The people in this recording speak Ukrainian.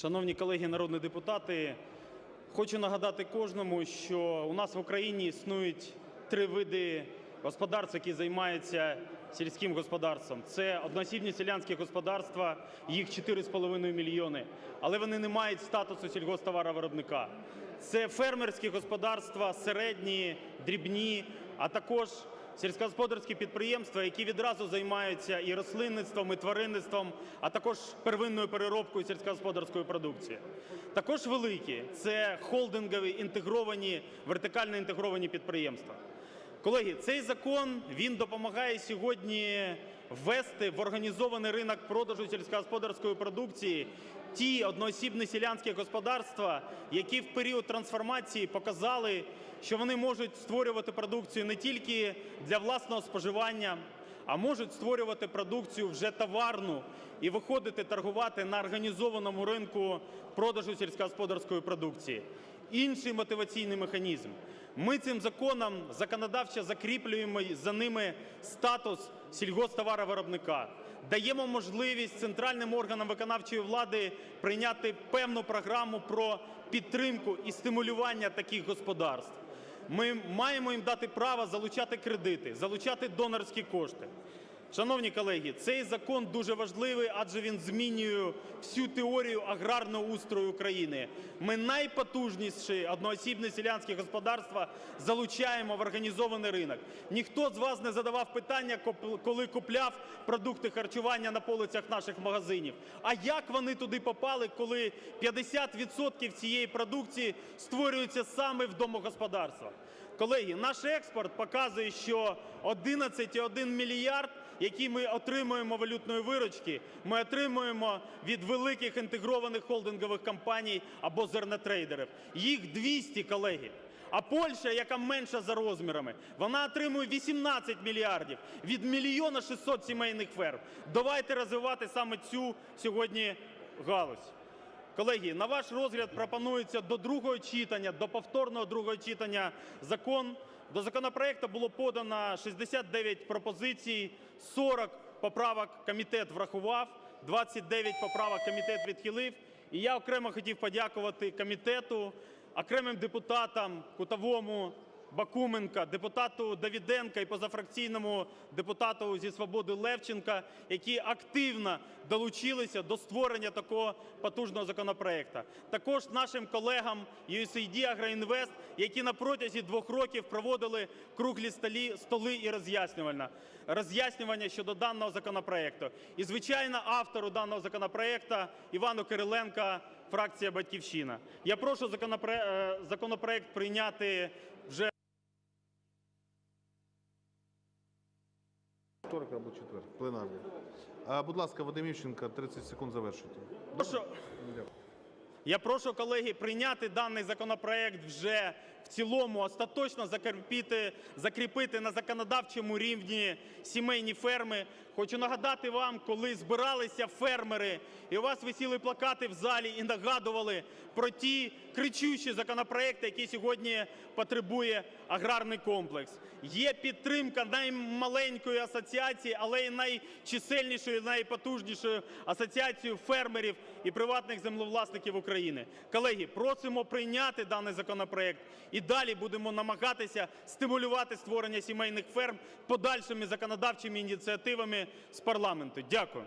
Шановні колеги народні депутати, хочу нагадати кожному, що у нас в Україні існують три види господарств, які займаються сільським господарством. Це одноосібні селянські господарства, їх 4,5 мільйони, але вони не мають статусу сільгосптоваровиробника. Це фермерські господарства, середні, дрібні, а також сільськогосподарські підприємства, які відразу займаються і рослинництвом, і тваринництвом, а також первинною переробкою сільськогосподарської продукції. Також великі це холдингові інтегровані, вертикально інтегровані підприємства. Колеги, цей закон він допомагає сьогодні ввести в організований ринок продажу сільськогосподарської продукції ті одноосібні селянські господарства, які в період трансформації показали, що вони можуть створювати продукцію не тільки для власного споживання, а можуть створювати продукцію вже товарну і виходити торгувати на організованому ринку продажу сільськогосподарської продукції. Інший мотиваційний механізм. Ми цим законом законодавчо закріплюємо за ними статус сільгосптоваровиробника, даємо можливість центральним органам виконавчої влади прийняти певну програму про підтримку і стимулювання таких господарств. Ми маємо їм дати право залучати кредити, залучати донорські кошти. Шановні колеги, цей закон дуже важливий, адже він змінює всю теорію аграрного устрою України. Ми найпотужніші одноосібні селянські господарства залучаємо в організований ринок. Ніхто з вас не задавав питання, коли купляв продукти харчування на полицях наших магазинів. А як вони туди попали, коли 50% цієї продукції створюється саме в домогосподарствах? Колеги, наш експорт показує, що 11,1 мільярд, який ми отримуємо валютної виручки, ми отримуємо від великих інтегрованих холдингових компаній або зернотрейдерів. Їх 200, колеги. А Польща, яка менша за розмірами, вона отримує 18 мільярдів від мільйона 600 сімейних ферм. Давайте розвивати саме цю сьогодні галузь. Колеги, на ваш розгляд пропонується до другого читання, до повторного другого читання закон. До законопроекту було подано 69 пропозицій, 40 поправок комітет врахував, 29 поправок комітет відхилив. І я окремо хотів подякувати комітету, окремим депутатам Кутовому, Бакуменка, депутату Давіденка і позафракційному депутату зі «Свободи» Левченка, які активно долучилися до створення такого потужного законопроекту. Також нашим колегам USAID «Агроінвест», які на протязі двох років проводили круглі столі, столи і роз'яснювальна, роз'яснювання щодо даного законопроекту. І, звичайно, автору даного законопроекту Івану Кириленка, фракція «Батьківщина». Я прошу е, законопроект прийняти вже або четвер, пленарний. Будь ласка, Вадим Івченко, 30 секунд завершуйте. Прошу, я прошу, колеги, прийняти даний законопроект вже в цілому, остаточно закріпити, закріпити на законодавчому рівні сімейні ферми. Хочу нагадати вам, коли збиралися фермери, і у вас висіли плакати в залі і нагадували про ті кричущі законопроекти, які сьогодні потребує аграрний комплекс. Є підтримка наймаленької асоціації, але й найчисельнішої, найпотужнішої асоціації фермерів і приватних землевласників України. Колеги, просимо прийняти даний законопроект і далі будемо намагатися стимулювати створення сімейних ферм подальшими законодавчими ініціативами з парламенту. Дякую.